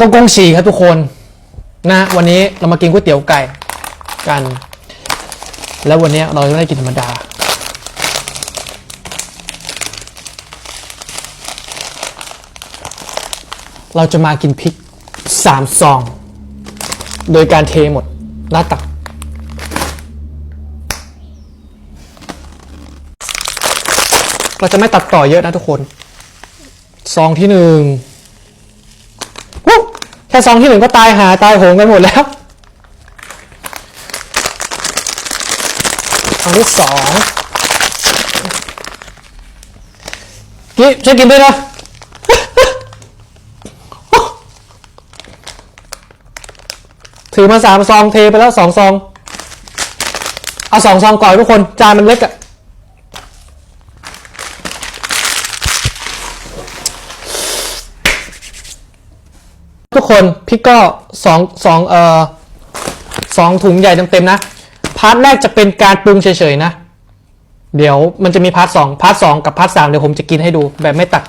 กงกงฉี่ครับทุกคนนะวันนี้เรามากินก๋วยเตี๋ยวไก่กัน แล้ววันนี้เราไม่ได้กินธรรมดา เราจะมากินพริกสามซอง โดยการเทหมดหน้าตักเราจะไม่ตัดต่อเยอะนะทุกคน ซองที่หนึ่ง แค่ซองที่หนึ่งก็ตายหาตายโหงกันหมดแล้วซองที่สองกี้ช่วยกินด้วยนะถือมาสามซองเทไปแล้วสองซอง เอาสองซองก่อนทุกคน จานมันเล็กอะ ทุกคนพี่ก็สองสองเอ่อสองถุงใหญ่เต็มๆนะ พาร์ทแรกจะเป็นการปรุงเฉยๆนะ เดี๋ยวมันจะมีพาร์ทสองพาร์ทสองกับพาร์ทสามเดี๋ยวผมจะกินให้ดูแบบไม่ตัด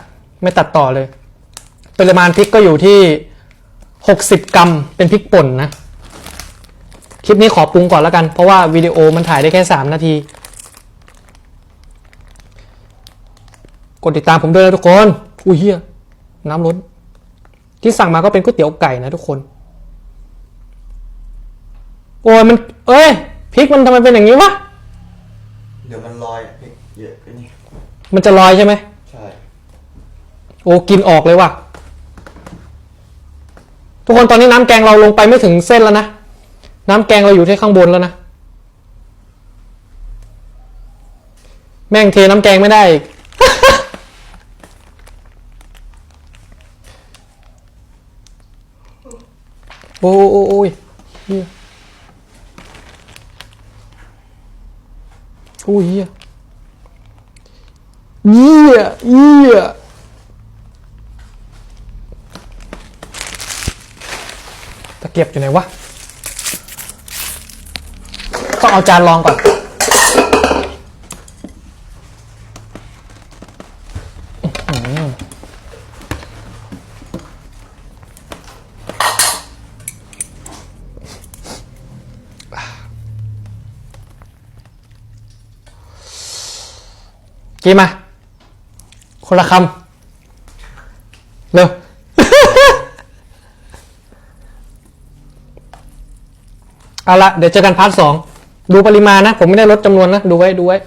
ไม่ตัดต่อเลย ปริมาณพริกก็อยู่ที่หกสิบกรัมเป็นพริกป่นนะ คลิปนี้ขอปรุงก่อนแล้วกัน เพราะว่าวิดีโอมันถ่ายได้แค่สามนาที กดติดตามผมด้วยนะทุกคน อุ้ยเฮียน้ำล้น ที่สั่งมาก็เป็นก๋วยเตี๋ยวไก่นะทุกคน โอ้ยมัน เอ้ยพริกมันทำไมเป็นอย่างนี้วะ เดี๋ยวมันลอยอะพริกเยอะไปนี่มันจะลอยใช่ไหม ใช่โอ้กินออกเลยว่ะ ทุกคนตอนนี้น้ำแกงเราลงไปไม่ถึงเส้นแล้วนะ น้ำแกงเราอยู่ที่ข้างบนแล้วนะ แม่งเทน้ำแกงไม่ได้อีก โอ้โอ้โอ้ยเฮียโอ้ยเฮียเยี่ยเยี่ยตะเกียบอยู่ไหนวะ ต้องเอาจานรองก่อน กินมา คนละคำ เร็ว เอาละเดี๋ยวเจอกันพาร์ทสอง ดูปริมาณนะ ผมไม่ได้ลดจำนวนนะ ดูไว้ ดูไว้